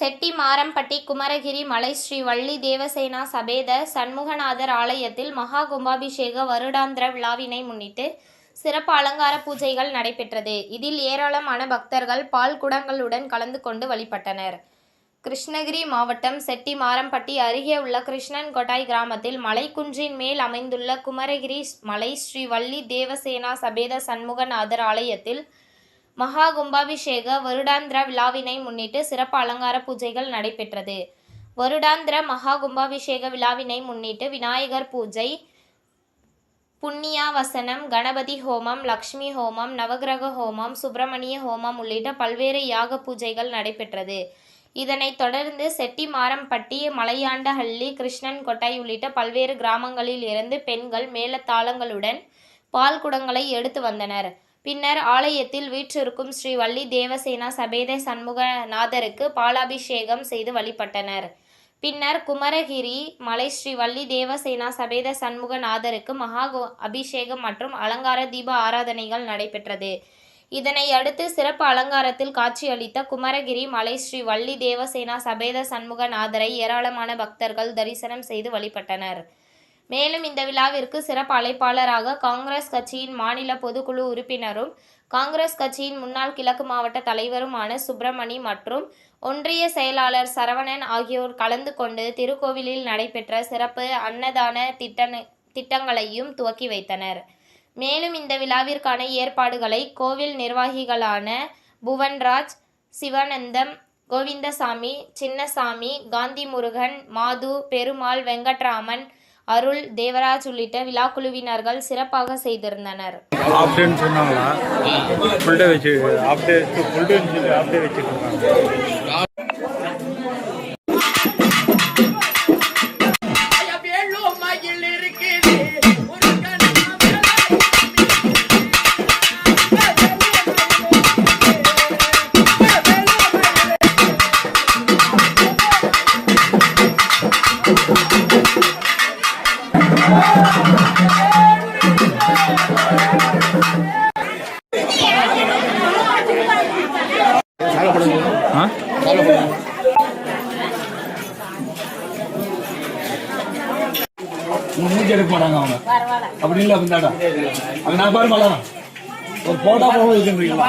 செட்டிமாரம்பட்டி குமரகிரி மலை ஸ்ரீ வள்ளி தேவசேனா சபேத சண்முகநாதர் ஆலயத்தில் மகா கும்பாபிஷேக வருடாந்திர விழாவினை முன்னிட்டு சிறப்பு அலங்கார பூஜைகள் நடைபெற்றது. இதில் ஏராளமான பக்தர்கள் பால் குடங்களுடன் கலந்து கொண்டு வழிபட்டனர். கிருஷ்ணகிரி மாவட்டம் செட்டிமாரம்பட்டி அருகே உள்ள கிருஷ்ணன் கொட்டாய் கிராமத்தில் மலைக்குன்றின் மேல் அமைந்துள்ள குமரகிரி மலை ஸ்ரீ வள்ளி தேவசேனா சபேத சண்முகநாதர் ஆலயத்தில் மகா கும்பாபிஷேக வருடாந்திர விழாவினை முன்னிட்டு சிறப்பு அலங்கார பூஜைகள் நடைபெற்றது. வருடாந்திர மகா கும்பாபிஷேக விழாவினை முன்னிட்டு விநாயகர் பூஜை புண்ணியாவசனம் கணபதி ஹோமம் லக்ஷ்மி ஹோமம் நவகிரக ஹோமம் சுப்பிரமணிய ஹோமம் உள்ளிட்ட பல்வேறு யாக பூஜைகள் நடைபெற்றது. இதனைத் தொடர்ந்து செட்டிமாரம்பட்டி மலையாண்டஹள்ளி கிருஷ்ணன் கொட்டாய் உள்ளிட்ட பல்வேறு கிராமங்களில் இருந்து பெண்கள் மேளதாளங்களுடன் பால் குடங்களை எடுத்து வந்தனர். பின்னர் ஆலயத்தில் வீற்றிருக்கும் ஸ்ரீ வள்ளி தேவசேனா சபேத சண்முகநாதருக்கு பாலாபிஷேகம் செய்து வழிபட்டனர். பின்னர் குமரகிரி மலை ஸ்ரீ வள்ளி தேவசேனா சபேத சண்முகநாதருக்கு மகா அபிஷேகம் மற்றும் அலங்கார தீப ஆராதனைகள் நடைபெற்றது. இதனை அடுத்து சிறப்பு அலங்காரத்தில் காட்சியளித்த குமரகிரி மலை ஸ்ரீ வள்ளி தேவசேனா சபேத சண்முகநாதரை ஏராளமான பக்தர்கள் தரிசனம் செய்து வழிபட்டனர். மேலும் இந்த விழாவிற்கு சிறப்பு அழைப்பாளராக காங்கிரஸ் கட்சியின் மாநில பொதுக்குழு உறுப்பினரும் காங்கிரஸ் கட்சியின் முன்னாள் கிழக்கு மாவட்ட தலைவருமான சுப்பிரமணி மற்றும் ஒன்றிய செயலாளர் சரவணன் ஆகியோர் கலந்து கொண்டு திருக்கோவிலில் நடைபெற்ற சிறப்பு அன்னதான திட்டன திட்டங்களையும் துவக்கி வைத்தனர். மேலும் இந்த விழாவிற்கான ஏற்பாடுகளை கோவில் நிர்வாகிகளான புவன்ராஜ் சிவானந்தம் கோவிந்தசாமி சின்னசாமி காந்தி முருகன் மாது பெருமாள் வெங்கட்ராமன் அருள் தேவராஜ் உள்ளிட்ட விழாக்குழுவினர்கள் சிறப்பாக செய்திருந்தனர் Thank you. மூஞ்சி எடுக்க மாட்டாங்க அவங்க அப்படி இல்லை அப்படின்னாடா அங்க நான் பாரு மாட்டா ஒரு போட்டா போக இருக்குன்றீங்களா